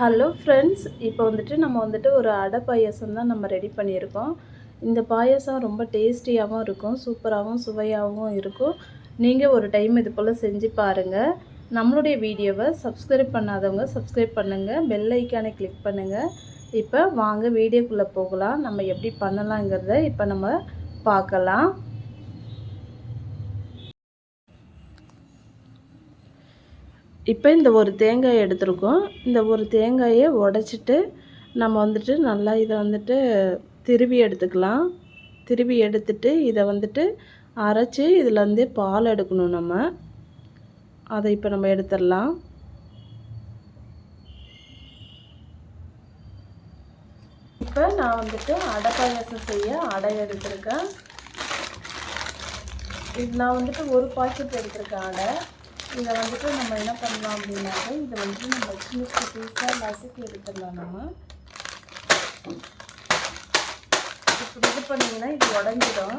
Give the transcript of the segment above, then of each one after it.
Hello friends இப்போ வந்துட்டு நம்ம வந்துட்டு ஒரு அடை பாயாசம் தான் நம்ம ரெடி பண்ணியிருக்கோம். இந்த பாயாசம் ரொம்ப டேஸ்டியாகவும் இருக்கும் சூப்பராகவும் சுவையாகவும் இருக்கும். நீங்கள் ஒரு டைம் இது போல் செஞ்சு பாருங்கள் நம்மளுடைய வீடியோவை சப்ஸ்கிரைப் பண்ணாதவங்க சப்ஸ்கிரைப் பண்ணுங்கள் பெல் ஐக்கானை கிளிக் பண்ணுங்கள் இப்போ வாங்க வீடியோக்குள்ளே போகலாம். நம்ம எப்படி பண்ணலாங்கிறத இப்போ நம்ம பார்க்கலாம். இப்போ இந்த ஒரு தேங்காய் எடுத்திருக்கோம். இந்த ஒரு தேங்காயை உடச்சிட்டு நம்ம வந்துட்டு நல்லா இதை வந்துட்டு திருவி எடுத்துக்கலாம். திருவி எடுத்துட்டு இதை வந்துட்டு அரைச்சி இதில் பால் எடுக்கணும் நம்ம. அதை இப்போ நம்ம எடுத்துடலாம். இப்போ நான் வந்துட்டு அடை பாயசம் செய்ய அடை எடுத்திருக்கேன். இது நான் வந்துட்டு ஒரு பாக்கெட் எடுத்திருக்கேன் அடை. இதை வந்துட்டு நம்ம என்ன பண்ணலாம் அப்படின்னாக்க இதை வந்துட்டு நம்ம சின்ன சின்ன பீஸாக நசுக்கி எடுத்துடலாம் நம்ம. இப்போ இது பண்ணிங்கன்னா இது உடஞ்சிடும்.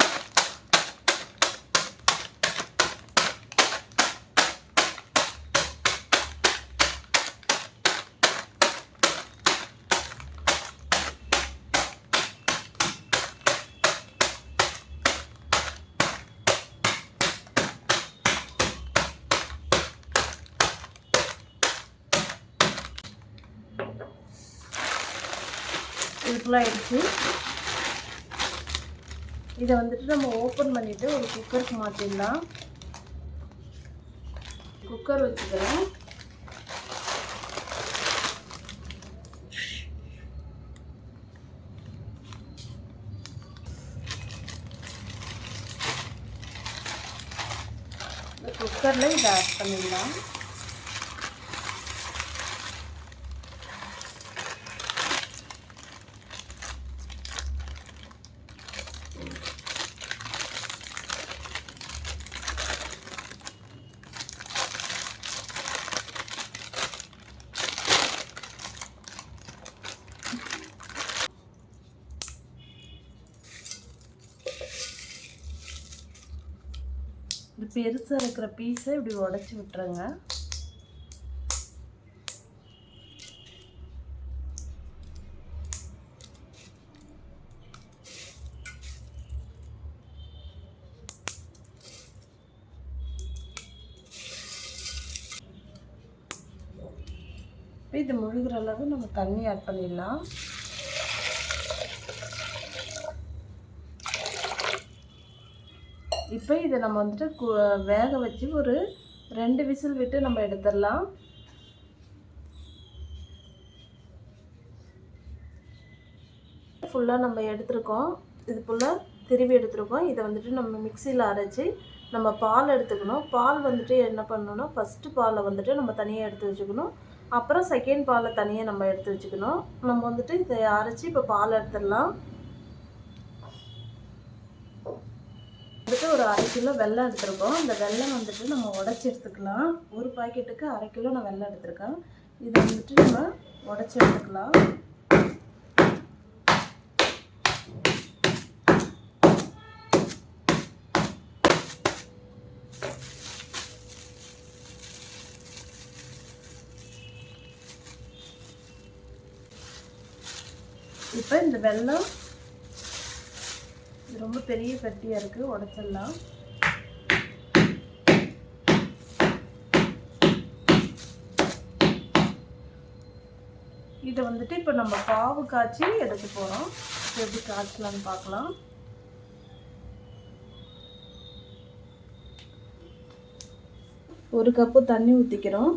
இதுக்குள்ள ஆயிடுச்சு இதை வந்துட்டு நம்ம ஓப்பன் பண்ணிவிட்டு ஒரு குக்கருக்கு மாற்றிடலாம் குக்கர் வச்சுக்கிறேன். குக்கரில் இதை ஆட் பண்ணிடலாம். இது பெருசாக இருக்கிற பீஸை இப்படி உடச்சி விட்டுருங்க. இது முழுகிற அளவு நம்ம தண்ணி ஆட் பண்ணிடலாம். இப்போ இதை நம்ம வந்துட்டு வேக வச்சு ஒரு ரெண்டு விசில் விட்டு நம்ம எடுத்துடலாம். ஃபுல்லாக நம்ம எடுத்துருக்கோம். இது ஃபுல்லாக திருவி எடுத்துருக்கோம். இதை வந்துட்டு நம்ம மிக்சியில் அரைச்சி நம்ம பால் எடுத்துக்கணும். பால் வந்துட்டு என்ன பண்ணணும்னா ஃபஸ்ட்டு பாலை வந்துட்டு நம்ம தனியாக எடுத்து வச்சுக்கணும். அப்புறம் செகண்ட் பாலை தனியாக நம்ம எடுத்து வச்சுக்கணும். நம்ம வந்துட்டு இதை அரைச்சி இப்போ பால் எடுத்துடலாம். வந்துட்டு ஒரு அரை கிலோ வெள்ளம் எடுத்துருக்கோம். இந்த வெள்ளம் வந்துட்டு நம்ம உடச்சி எடுத்துக்கலாம். ஒரு பாக்கெட்டுக்கு அரை கிலோ நான் வெள்ளம் எடுத்திருக்கேன். இதை வந்துட்டு நம்ம உடச்சி எடுத்துக்கலாம். இப்போ இந்த வெள்ளம் ரொம்ப பெரிய கட்டியாக இருக்குது உடச்சிடலாம். இதை வந்துட்டு இப்போ நம்ம பாவு காய்ச்சி எடுக்க போகிறோம் எப்படி காய்ச்சலான்னு பார்க்கலாம். ஒரு கப்பு தண்ணி ஊற்றிக்கிறோம்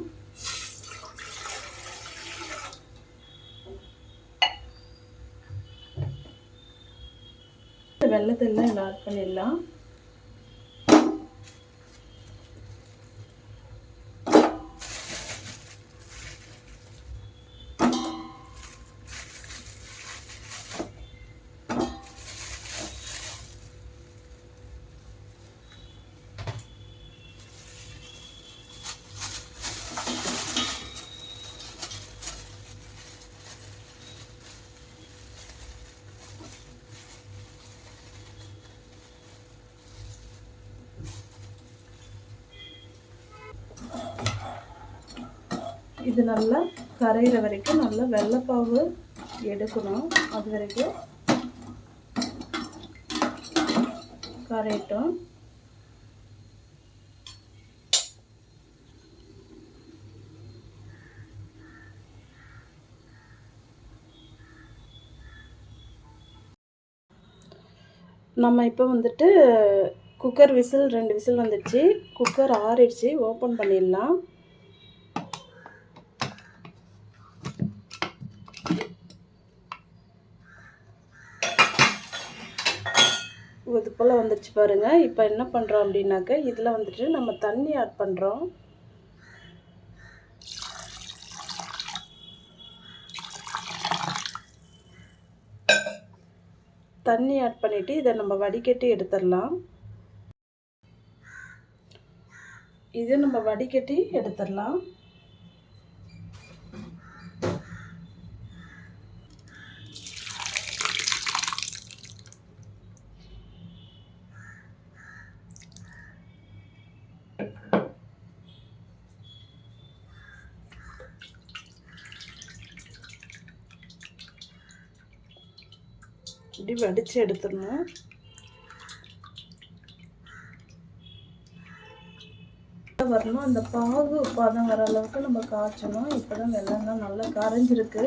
வெள்ளத்தெல்லாம் இதில் ஆட் பண்ணிடலாம். இது நல்லா கரையிற வரைக்கும் நல்லா வெள்ளைப்பாவு எடுக்கணும். அது வரைக்கும் கரையட்டும். நம்ம இப்போ வந்துட்டு குக்கர் விசில் ரெண்டு விசில் வந்துடுச்சு. குக்கர் ஆறிடுச்சு. ஓப்பன் பண்ணிடலாம். இது போல் வந்துடுச்சு பாருங்கள் இப்போ என்ன பண்ணுறோம் அப்படின்னாக்க இதில் வந்துட்டு நம்ம தண்ணி ஆட் பண்ணுறோம் தண்ணி ஆட் பண்ணிவிட்டு இதை நம்ம வடிகட்டி எடுத்துடலாம். இதை நம்ம வடிகட்டி எடுத்துடலாம். இப்படி வடித்து எடுத்துடணும். வரணும். அந்த பாகு பதம் வர அளவுக்கு நம்ம காய்ச்சணும். இப்போ தான் வெள்ளம்லாம் நல்லா கரைஞ்சிருக்கு.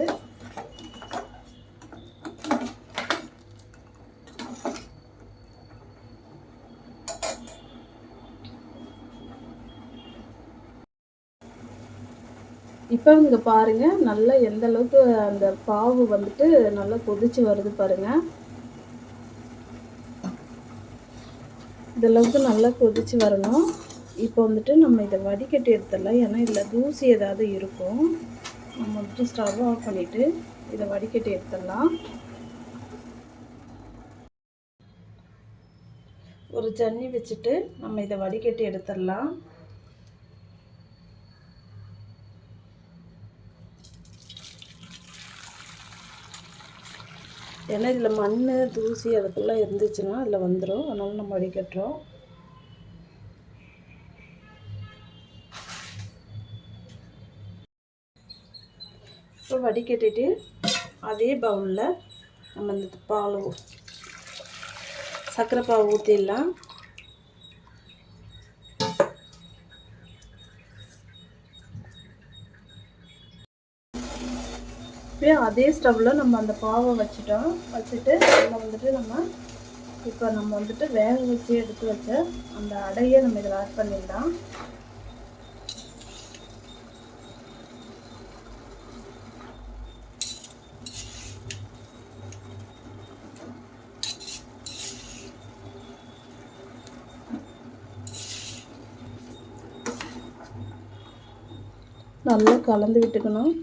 இப்போ இங்கே பாருங்கள் நல்லா எந்த அளவுக்கு அந்த பாவு வந்துட்டு நல்லா கொதிச்சு வருது பாருங்கள் இதளவுக்கு நல்லா கொதிச்சு வரணும். இப்போ வந்துட்டு நம்ம இதை வடிகட்டி எடுத்துடலாம். ஏன்னா இதில் தூசி ஏதாவது இருக்கும். நம்ம வந்துட்டு ஸ்டவ் ஆஃப் பண்ணிவிட்டு இதை வடிகட்டி எடுத்துடலாம். ஒரு ஜன்னி வச்சுட்டு நம்ம இதை வடிகட்டி எடுத்துடலாம். ஏன்னா இதில் மண் தூசி அதுக்குள்ளே இருந்துச்சுன்னா அதில் வந்துடும் அதனால் நம்ம வடிகட்டுறோம் இப்போ வடிகட்டிட்டு அதே பவுலில் நம்ம இந்த பால் சர்க்கரை பாவு ஊற்றிடலாம் இப்போயே அதே ஸ்டவ்வில் நம்ம அந்த பாவை வச்சுட்டோம் வச்சுட்டு அதில் வந்துட்டு நம்ம இப்போ நம்ம வந்துட்டு வேக வச்சு எடுத்து வச்ச அந்த அடையை நம்ம இதில் ஆட் பண்ணிடலாம். நல்லா கலந்து விட்டுக்கணும்.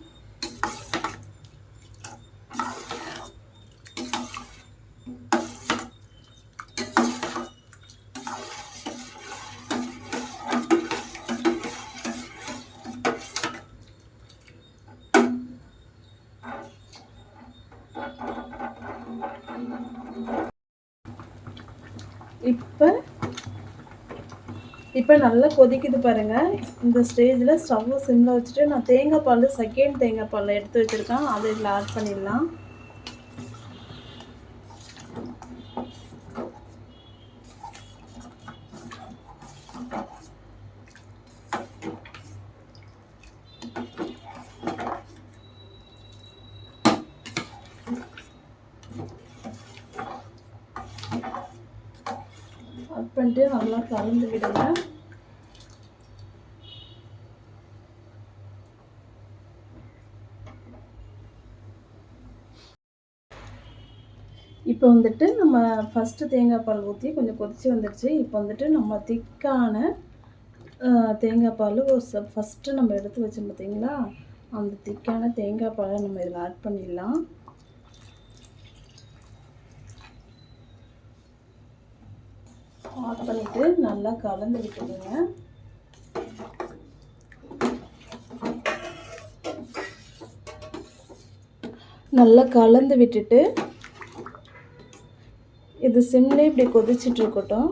இப்போ இப்போ நல்லா கொதிக்குது பாருங்கள் இந்த ஸ்டேஜில் ஸ்டவ்வை சிம்மில் வச்சுட்டு நான் தேங்காய் பால் செகண்ட் தேங்காய் பால் எடுத்து வச்சுருக்கேன். அதை இதில் ஆட் பண்ணிடலாம். ஆட் பண்ணிட்டு நல்லா கலந்து விடுங்க. இப்போ வந்துட்டு நம்ம ஃபஸ்ட்டு தேங்காய் பால் ஊற்றி கொஞ்சம் கொதித்து வந்துடுச்சு இப்போ வந்துட்டு நம்ம திக்கான தேங்காய் பால் ஃபஸ்ட்டு நம்ம எடுத்து வச்சோம் பார்த்தீங்களா அந்த திக்கான தேங்காய் பாலை நம்ம இதில் ஆட் பண்ணிடலாம். ஆட் பண்ணிவிட்டு நல்லா கலந்து விட்டுருங்க நல்லா கலந்து விட்டுட்டு இது சிம்லே இப்படி கொதிச்சுட்டு இருக்கட்டும்.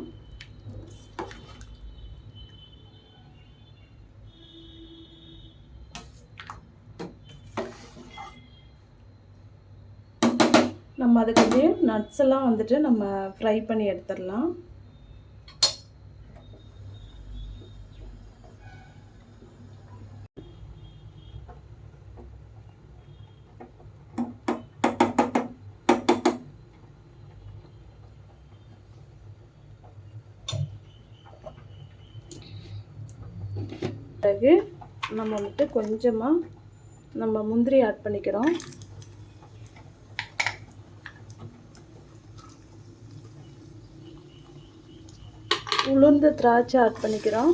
நம்ம அதுக்கு நட்ஸ் எல்லாம் வந்துட்டு நம்ம ஃப்ரை பண்ணி எடுத்துடலாம். பிறகு நம்ம வந்துட்டு கொஞ்சமாக நம்ம முந்திரி ஆட் பண்ணிக்கிறோம். உளுந்து திராட்சை ஆட் பண்ணிக்கிறோம்.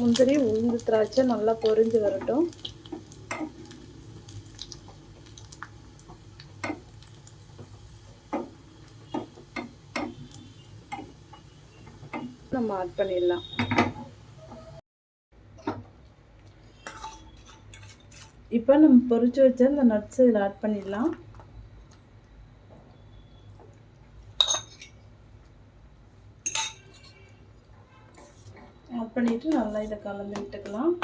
முந்திரி உளுந்து திராட்சை நல்லா பொரிஞ்சு வரட்டும். நம்ம ஆட் பண்ணிடலாம். இப்போ நம்ம பொரிச்சு வச்ச இந்த நட்ஸ் இதில் ஆட் பண்ணிடலாம். ஆட் பண்ணிவிட்டு நல்லா இதை கலந்து விட்டுக்கலாம்.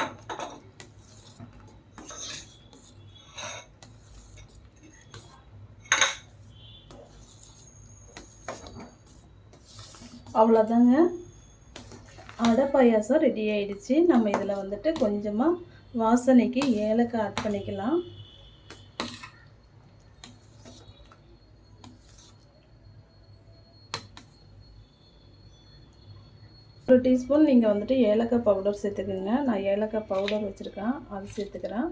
அவ்வளோதாங்க அடை பாயாசம் ரெடி ஆகிடுச்சு நம்ம இதில் வந்துட்டு கொஞ்சமாக வாசனைக்கு ஏலக்காய் ஆட் பண்ணிக்கலாம். ஒரு டீஸ்பூன் நீங்கள் வந்துட்டு ஏலக்காய் பவுடர் சேர்த்துக்குங்க. நான் ஏலக்காய் பவுடர் வச்சுருக்கேன். அது சேர்த்துக்கிறேன்.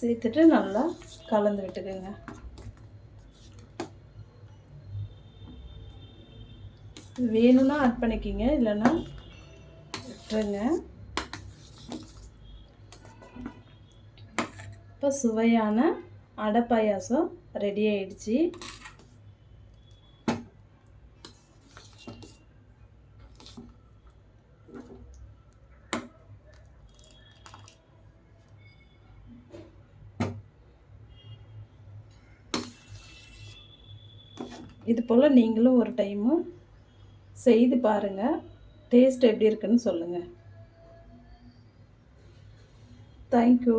சேர்த்துட்டு நல்லா கலந்து விட்டுக்குங்க. வேணும்னா ஆட் பண்ணிக்கிங்க இல்லைன்னா விட்டுருங்க. இப்போ சுவையான அடை பாயாசம் ரெடி ஆயிடுச்சு. இது போல் நீங்களும் ஒரு டைமும் செய்து பாருங்கள் டேஸ்ட் எப்படி இருக்குன்னு சொல்லுங்கள் தேங்க்யூ